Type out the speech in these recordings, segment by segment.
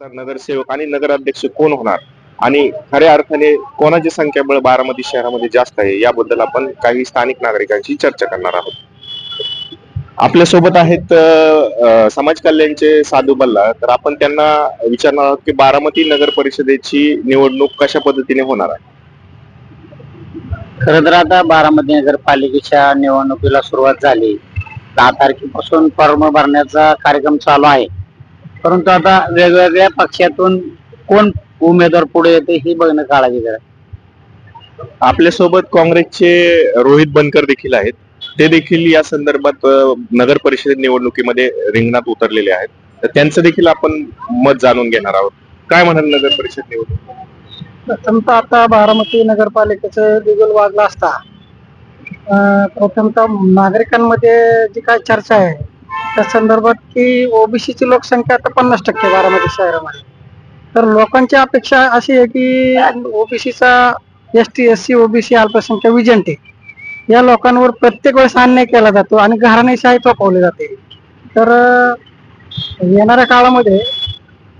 नगरसेवक आणि नगराध्यक्ष कोण होणार? आणि खऱ्या अर्थाने कोणाची संख्याबळ बारामती शहरामध्ये जास्त आहे याबद्दल आपण काही स्थानिक नागरिकांशी चर्चा करणार आहोत. आपल्यासोबत आहेत समाज कल्याणचे साधू बल्ला तर आपण त्यांना विचारणार आहोत की बारामती नगर परिषदेची निवडणूक कशा पद्धतीने होणार आहे? खरं तर आता बारामती नगरपालिकेच्या निवडणुकीला सुरुवात झाली. दहा तारखेपासून फॉर्म भरण्याचा कार्यक्रम चालू आहे. परंतु आता वेगवेगळ्या पक्षातून कोण उमेदवार पुढे येते ही बघणं काळाची गरज आहे. आपल्यासोबत काँग्रेसचे रोहित बनकर देखील आहेत. ते देखील या संदर्भात नगर परिषद निवडणुकीमध्ये रिंगणात उतरलेले आहेत. तर त्यांचं देखील आपण मत जाणून घेणार आहोत. काय म्हणाल नगर परिषद निवडणूक? प्रथमतः आता बारामती नगरपालिकेचं बिगुल वाजला असता प्रथमतः नागरिकांमध्ये जी काय चर्चा आहे त्या संदर्भात की ओबीसीची लोकसंख्या आता पन्नास टक्के बारामती शहरामध्ये. तर लोकांची अपेक्षा अशी आहे की ओबीसीचा S T S C OBC अल्पसंख्या विजंटे या लोकांवर प्रत्येक वेळेस अन्याय केला जातो आणि घराणेशाही थोपवली जाते. तर येणाऱ्या काळामध्ये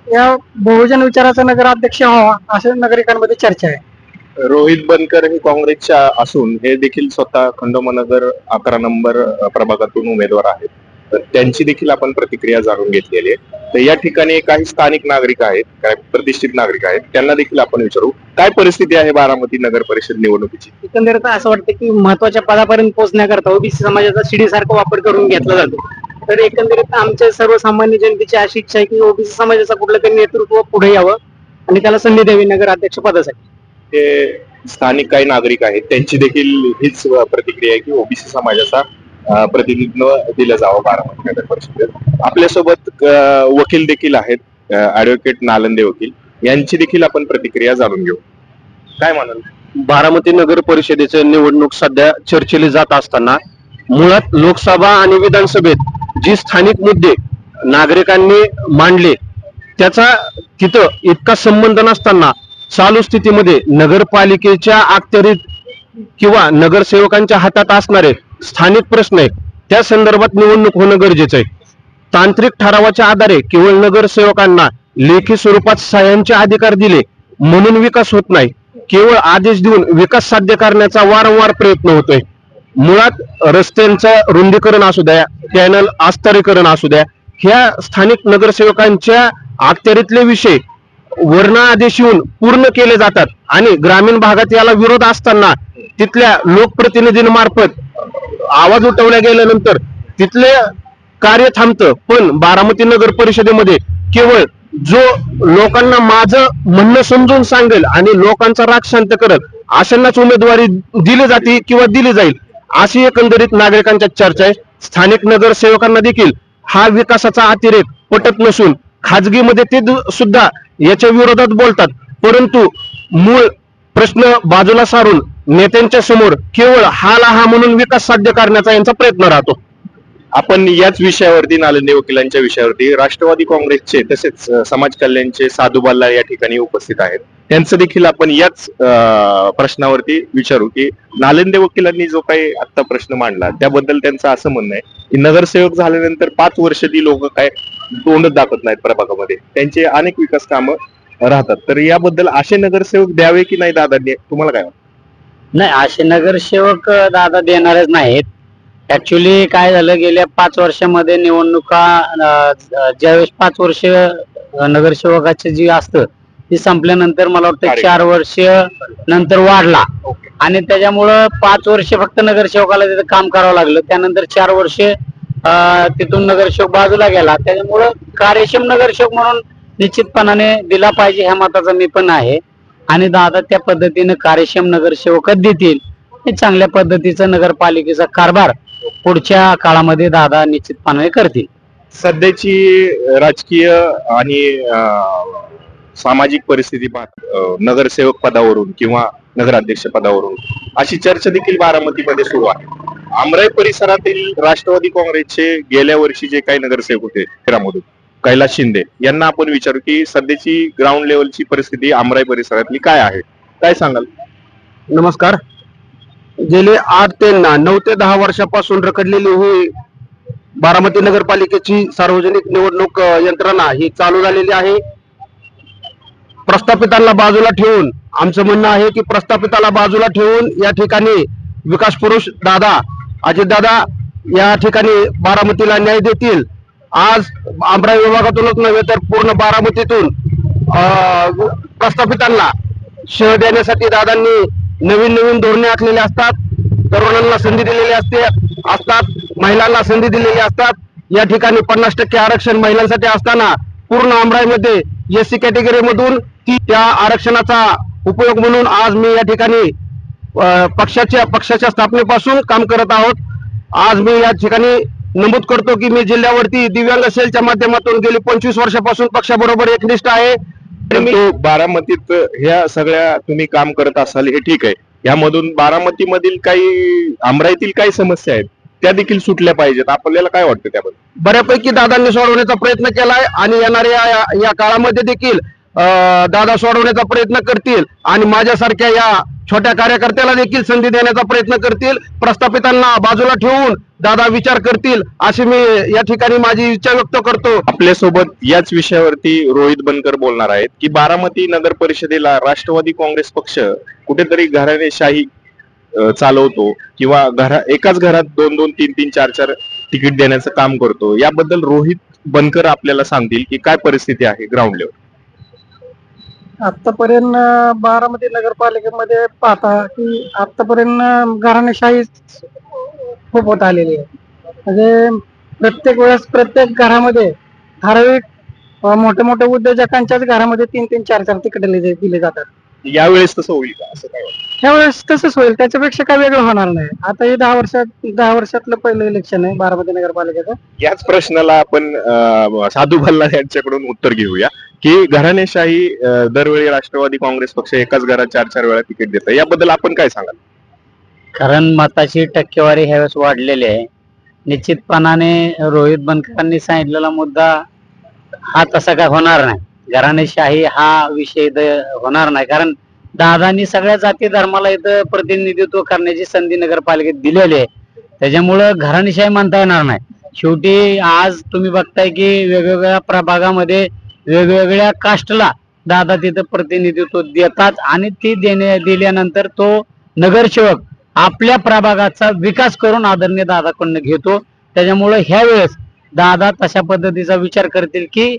या बहुजन विचाराचा नगराध्यक्ष व्हावा असे नागरिकांमध्ये चर्चा आहे. रोहित बनकर हे काँग्रेसच्या असून हे देखील स्वतः खंडोमनगर अकरा नंबर प्रभागातून उमेदवार आहेत. तर त्यांची देखील आपण प्रतिक्रिया जाणून घेतलेली आहे. तर या ठिकाणी काही स्थानिक नागरिक आहेत काय प्रतिष्ठित नागरिक आहेत त्यांना देखील आपण विचारू काय परिस्थिती आहे बारामती नगर परिषद निवडणुकीची? एकंदरीत असं वाटतं की महत्त्वाच्या पदापर्यंत पोहोचण्याकरता ओबीसी समाजाचा शिडी सारखा वापर करून घेतला जातो. तर एकंदरीत आमच्या सर्वसामान्य जनतेची अशी इच्छा आहे की ओबीसी समाजाचा कुठलं तरी नेतृत्व पुढे यावं आणि त्याला संधी द्यावी नगर अध्यक्ष पदासाठी. ते स्थानिक काही नागरिक आहेत त्यांची देखील हीच प्रतिक्रिया आहे की ओबीसी समाजाचा प्रतिनिधित्व दिलं जावं बारामती नगर परिषदेत. आपल्यासोबत वकील देखील आहेत ऍडव्होकेट नालंदे वकील. यांची देखील आपण प्रतिक्रिया जाणून घेऊ. काय म्हणाल? बारामती नगर परिषदेचे निवडणूक सध्या चर्चेली जात असताना मुळात लोकसभा आणि विधानसभेत जी स्थानिक मुद्दे नागरिकांनी मांडले त्याचा तिथं इतका संबंध नसताना चालू स्थितीमध्ये नगरपालिकेच्या अखत्यारीत किंवा नगरसेवकांच्या हातात असणारे स्थानिक प्रश्न आहेत. त्या संदर्भात निवडणूक होणं गरजेचं आहे. तांत्रिक ठरावाच्या आधारे केवळ नगरसेवकांना लेखी स्वरूपात सह्यांचे अधिकार दिले म्हणून विकास होत नाही. केवळ आदेश देऊन विकास साध्य करण्याचा वारंवार प्रयत्न होतोय. मुळात रस्त्यांचं रुंदीकरण असू द्या कॅनल आस्तरीकरण असू द्या ह्या स्थानिक नगरसेवकांच्या अखत्यारीतले विषय वर्ण आदेश येऊन पूर्ण केले जातात आणि ग्रामीण भागात याला विरोध असताना तिथल्या लोकप्रतिनिधींमार्फत आवाज उठवल्या गेल्यानंतर तिथले कार्य थांबतं. पण बारामती नगर परिषदेमध्ये केवळ जो लोकांना माझं म्हणणं समजून सांगेल आणि लोकांचा राग शांत करत अशांनाच उमेदवारी दिली जाते किंवा दिली जाईल अशी एकंदरीत नागरिकांच्या चर्चा आहे. स्थानिक नगरसेवकांना देखील हा विकासाचा अतिरेक पटत नसून खाजगीमध्ये ते दु- सुद्धा याच्या विरोधात बोलतात. परंतु मूळ प्रश्न बाजूला सारून नेत्यांच्या समोर केवळ हा लहा म्हणून विकास साध्य करण्याचा यांचा प्रयत्न राहतो. आपण याच विषयावरती नालंदे वकिलांच्या विषयावरती राष्ट्रवादी काँग्रेसचे तसेच समाज कल्याणचे साधू बाल्ला या ठिकाणी उपस्थित आहेत. त्यांचं देखील आपण याच प्रश्नावरती विचारू की नालंदे वकिलांनी जो काही आता प्रश्न मांडला त्याबद्दल त्यांचं असं म्हणणं आहे की नगरसेवक झाल्यानंतर पाच वर्ष ती लोक काय तोंडच दाखवत नाहीत प्रभागामध्ये. त्यांचे अनेक विकास कामं राहतात. तर याबद्दल असे नगरसेवक द्यावे की नाही दादांनी? तुम्हाला काय वाटतं? नाही असे नगरसेवक दादा देणारच नाहीत. ऍक्च्युली काय झालं गेल्या पाच वर्षामध्ये निवडणुका ज्यावेळेस पाच वर्ष नगरसेवकाचे जी असतं ती संपल्यानंतर मला वाटतं. चार वर्ष नंतर वाढला. आणि त्याच्यामुळं पाच वर्ष फक्त नगरसेवकाला तिथं काम करावं लागलं. त्यानंतर चार वर्ष तिथून नगरसेवक बाजूला गेला. त्याच्यामुळं कार्यक्षम नगरसेवक म्हणून निश्चितपणाने दिला पाहिजे ह्या मताचा मी पण आहे. आणि दादा त्या पद्धतीने कार्यक्षम नगरसेवकच देतील. हे चांगल्या पद्धतीचा नगरपालिकेचा कारभार पुढच्या काळामध्ये दादा निश्चितपणाने करतील. सध्याची राजकीय आणि सामाजिक परिस्थिती नगरसेवक पदावरून किंवा नगराध्यक्ष पदावरून अशी चर्चा देखील बारामतीमध्ये सुरू आहे. आमराई परिसरातील राष्ट्रवादी काँग्रेसचे गेल्या वर्षी जे काही नगरसेवक होते शहरामधून कैलास शिंदे यांना आपण विचारू की सध्याची ग्राउंड लेवलची परिस्थिती आमराई परिसरातली काय आहे? काय सांगाल? नमस्कार. गेले आठ ते नऊ ते दहा वर्षापासून रखडलेली ही बारामती नगरपालिकेची सार्वजनिक निवडणूक यंत्रणा ही चालू झालेली आहे. प्रस्थापितांना बाजूला ठेवून आमचं म्हणणं आहे की प्रस्थापिताला बाजूला ठेवून या ठिकाणी विकास पुरुष दादा अजितदादा या ठिकाणी बारामतीला न्याय देतील. आज अमरावती विभागातूनच नव्हे तर पूर्ण बारामतीतून प्रस्थापितांना शह देण्यासाठी दादांनी नवीन नवीन धोरणे आखलेली असतात तरुणांना संधी दिलेली असते असतात महिलांना संधी दिलेली असतात. या ठिकाणी पन्नास टक्के आरक्षण महिलांसाठी असताना पूर्ण अमराईमध्ये एस सी कॅटेगरीमधून ती त्या आरक्षणाचा उपयोग म्हणून आज मी या ठिकाणी पक्षाच्या पक्षाच्या स्थापनेपासून काम करत आहोत. आज मी या ठिकाणी नमूद करतो की मी जिल्ह्यावरती दिव्यांग सेलच्या माध्यमातून गेली पंचवीस वर्षापासून पक्षाबरोबर एकनिष्ठ आहे. परंतु बारामतीत ह्या सगळ्या तुम्ही काम करत असाल हे ठीक आहे. यामधून बारामती मधील काही अमराईतील काही समस्या आहेत त्या देखील सुटल्या पाहिजेत. आपल्याला काय वाटतं त्याबद्दल? बऱ्यापैकी दादांनी सोडवण्याचा प्रयत्न केलाय आणि येणाऱ्या या- काळामध्ये देखील दादा सोडवण्याचा प्रयत्न करतील आणि माझ्यासारख्या या छोट्या कार्यकर्त्याला देखील संधी देण्याचा प्रयत्न करतील. प्रस्थापितांना बाजूला ठेवून दादा विचार करतील अशी मी या ठिकाणी माझी इच्छा व्यक्त करतो. आपल्यासोबत याच विषयावरती रोहित बनकर बोलणार आहेत की बारामती नगर परिषदेला राष्ट्रवादी काँग्रेस पक्ष कुठेतरी घराणेशाही चालवतो किंवा घरा एकाच घरात दोन दोन तीन तीन चार चार तिकीट देण्याचं काम करतो. याबद्दल रोहित बनकर आपल्याला सांगतील की काय परिस्थिती आहे ग्राउंड लेवल आतापर्यंत बारामती नगरपालिकेमध्ये पाहता की आतापर्यंत घराणेशाही खूप होत आलेली आहे. म्हणजे प्रत्येक वेळेस प्रत्येक घरामध्ये ठराविक मोठ्या मोठ्या उद्योजकांच्याच घरामध्ये तीन तीन चार चार तिकीट दिले दिले जातात. यावेळेस तसं होईल का? असं काय? वाटतं? त्यावेळेस तसंच होईल. त्याच्यापेक्षा काय वेगळं होणार नाही. आता हे दहा वर्षात दहा वर्षातलं पहिलं इलेक्शन आहे बारामती नगरपालिकेचं. याच प्रश्नाला आपण अ, साधू भल्ला यांच्याकडून उत्तर घेऊया. की घराणेशाही अ, दरवेळी राष्ट्रवादी काँग्रेस पक्ष एकाच घरात चार चार वेळा तिकीट देतं. याबद्दल आपण काय सांगाल? कारण मताची टक्केवारी ह्यावेळेस वाढलेली आहे. निश्चितपणाने रोहित बनकरांनी सांगितलेला मुद्दा हा तसा काय होणार नाही. घराणेशाही हा विषय इथं होणार नाही. कारण दादांनी सगळ्या जाती धर्माला इथं प्रतिनिधित्व करण्याची संधी नगरपालिकेत दिलेली आहे. त्याच्यामुळं घराणेशाही म्हणता येणार नाही. शेवटी आज तुम्ही बघताय की वेगवेगळ्या प्रभागामध्ये वेगवेगळ्या कास्टला दादा तिथं प्रतिनिधित्व देतात आणि ती देण्या दिल्यानंतर तो नगरसेवक आपल्या प्रभागाचा विकास करून आदरणीय दादाकडनं घेतो. त्याच्यामुळे ह्या वेळेस दादा तशा पद्धतीचा विचार करतील की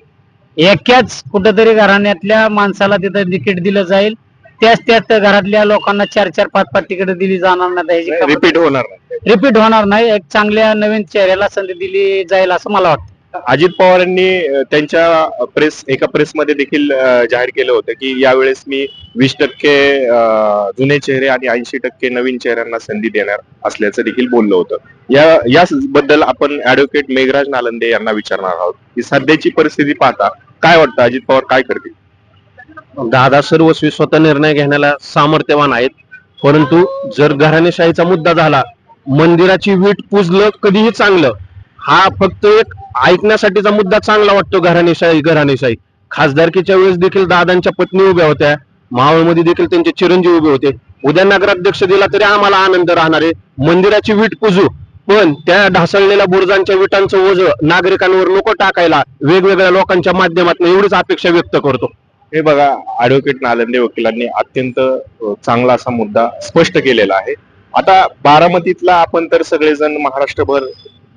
एकाच कुठंतरी घराण्यातल्या माणसाला तिथं तिकीट दिलं जाईल. त्याच त्याच घरातल्या लोकांना चार चार पाच पाच तिकीट दिली जाणार नाही. रिपीट होणार नाही. रिपीट होणार नाही. एक चांगल्या नवीन चेहऱ्याला संधी दिली जाईल असं मला वाटतं. अजित पवारांनी त्यांच्या प्रेस एका प्रेसमध्ये देखील जाहीर केलं होतं की यावेळेस मी वीस टक्के जुने चेहरे आणि ऐंशी टक्के नवीन चेहऱ्यांना संधी देणार असल्याचं देखील बोललं होतं. या याबद्दल आपण ऍडव्होकेट मेघराज नालंदे यांना विचारणार आहोत. की सध्याची परिस्थिती पाहता काय वाटतं? अजित पवार काय करतील? दादा सर्वस्वी स्वतः निर्णय घेण्याला सामर्थ्यवान आहेत. परंतु जर घराणेशाहीचा मुद्दा झाला मंदिराची वीट पुजलं कधीही चांगलं हा फक्त एक ऐकण्यासाठीचा मुद्दा चांगला वाटतो घराणेशाही घराणेशाही. खासदारकीच्या वेळेस देखील दादांच्या पत्नी उभ्या होत्या. मावळमध्ये देखील त्यांचे चिरंजीव उभे होते. उद्या नगराध्यक्ष दिला तरी आम्हाला आनंद राहणार आहे. मंदिराची वीट पुजू पण त्या ढासळलेल्या बुरजांच्या विटांचं ओझ नागरिकांवर नको टाकायला वेगवेगळ्या लोकांच्या माध्यमातून एवढीच अपेक्षा व्यक्त करतो. हे बघा ऍडव्होकेट नालंदे वकिलांनी अत्यंत चांगला असा मुद्दा स्पष्ट केलेला आहे. आता बारामतीतला आपण तर सगळेजण महाराष्ट्रभर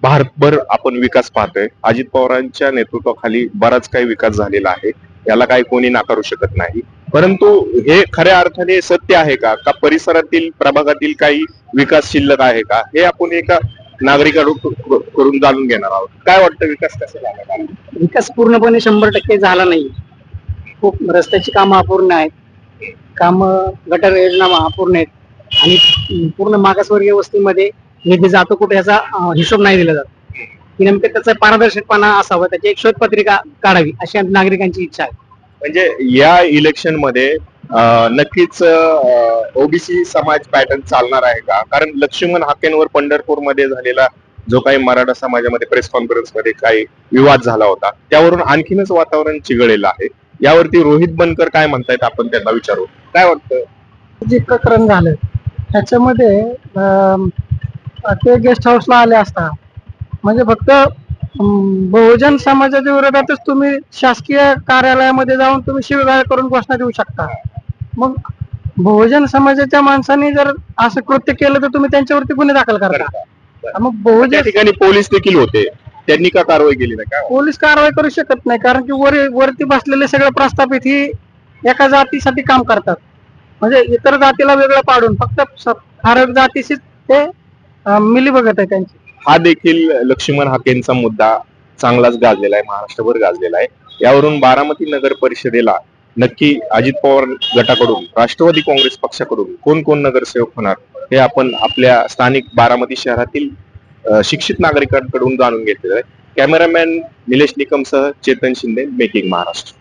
भारतभर आपण विकास पाहतोय. अजित पवारांच्या नेतृत्वाखाली बराच काही विकास झालेला आहे. याला काही कोणी नाकारू शकत नाही. परंतु हे खऱ्या अर्थाने सत्य आहे का? का परिसरातील प्रभागातील काही विकास शिल्लक आहे का? हे आपण एका नागरिकाकडून करून जाणून घेणार आहोत. काय वाटतं विकास कसा झाला? विकास पूर्णपणे शंभर टक्के झाला नाही. खूप रस्त्याची कामं अपूर्ण आहेत. काम गटर योजना अपूर्ण आहेत. आणि पूर्ण मागासवर्गीय वस्तीमध्ये निधी जातो कुठे याचा हिशोब नाही दिला जात. की नेमकं त्याचा पारदर्शकपणा असावा त्याची एक शोधपत्रिका काढावी अशी नागरिकांची इच्छा आहे. म्हणजे या इलेक्शनमध्ये नक्कीच ओबीसी समाज पॅटर्न चालणार आहे का? कारण लक्ष्मण हाकेंवर पंढरपूरमध्ये झालेला जो काही मराठा समाजामध्ये प्रेस कॉन्फरन्समध्ये काही विवाद झाला होता त्यावरून आणखीनच वातावरण चिघळलेलं आहे. यावरती रोहित बनकर काय म्हणतायत आपण त्यांना विचारू? काय वाटतं? जे प्रकरण झालं त्याच्यामध्ये ते गेस्ट हाऊसला आले असता. म्हणजे फक्त बहुजन समाजाच्या विरोधातच तुम्ही शासकीय कार्यालयामध्ये जाऊन तुम्ही शिवगाळ करून घोषणा देऊ शकता. मग बहुजन समाजाच्या माणसाने जर असं कृत्य केलं तर तुम्ही त्यांच्यावरती गुन्हे दाखल करता. मग बहुजन ठिकाणी पोलीस देखील होते. त्यांनी का कारवाई केली नाही? काय? पोलीस कारवाई करू शकत नाही. कारण की वर वरती बसलेले सगळे प्रस्थापित ही एका जातीसाठी काम करतात. म्हणजे इतर जातीला वेगळं पाडून फक्त स- ठराविक जातीशी ते मिली बघत आहे त्यांची. हा देखील लक्ष्मण हाकेंचा मुद्दा चांगलाच गाजलेला आहे महाराष्ट्रभर गाजलेला आहे. यावरून बारामती नगर परिषदेला नक्की अजित पवार गटाकडून राष्ट्रवादी काँग्रेस पक्षाकडून कोण कोण नगरसेवक होणार हे आपण आपल्या स्थानिक बारामती शहरातील शिक्षित नागरिकांकडून जाणून घेतलेलं आहे. कॅमेरामॅन निलेश निकमसह चेतन शिंदे मेकिंग महाराष्ट्र.